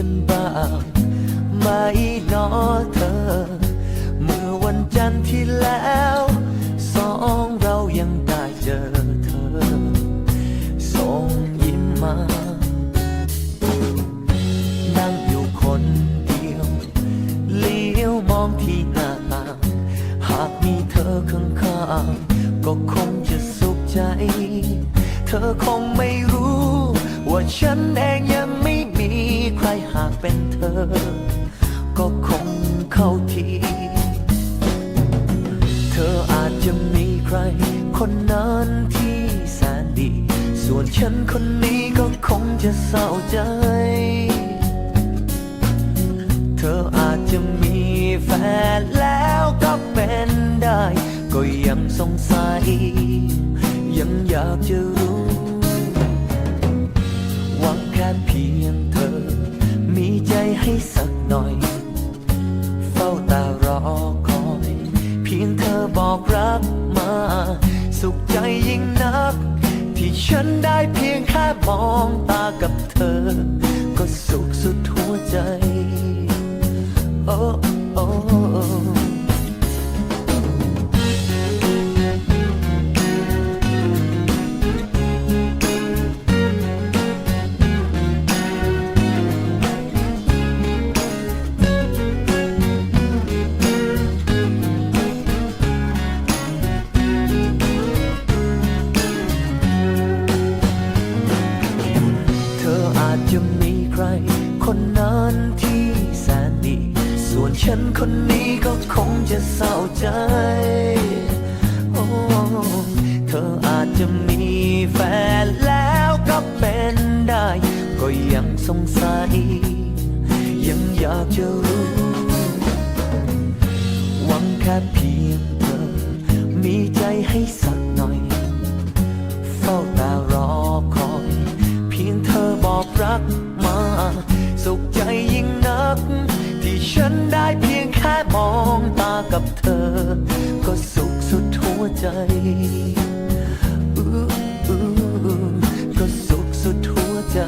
างไหมนอเธอ เมื่อวันจันทร์ที่แล้ว สองเรายังได้เจอเธอ ส่งยิ้มมา นั่งอยู่คนเดียว เลี้ยวมองที่หน้าต่างหากมีเธอข้างๆก็คงจะสุขใจ เธอคงไม่รู้ ว่าฉันเองยัง หากเป็นเธอ ก็คงเข้าที เธออาจจะมีใคร คนนั้นที่แสนดี ส่วนฉันคนนี้ก็คงจะเศร้าใจ เธออาจจะมีแฟนแล้วก็เป็นได้ ก็ยังสงสัย ยังอยากจะรู้ หวังแค่เพียง ใจให้สักหน่อย เฝ้าตารอคอย เพียงเธอบอกรักมา สุขใจยิ่งนัก ที่ฉันได้เพียงแค่มองตากับเธอ ก็สุขสุดหัวใจ oh ครคน นั้นที่แสนดี ส่วนฉันคนนี้ก็คงจะเศร้าใจ โอ้เธออาจจะมีแฟนแล้วก็เป็นได้ ก็ยังสงสัย ยังอยากจะรู้ หวังแค่เพียงเธอ มีใจให้สักหน่อย เฝ้าแตารอคอย เพียงเธอบอกรัก สุขใจยิ่งนัก ที่ฉันได้เพียงแค่มองตากับเธอ ก็สุขสุดหัวใจก็สุขสุดหัวใจ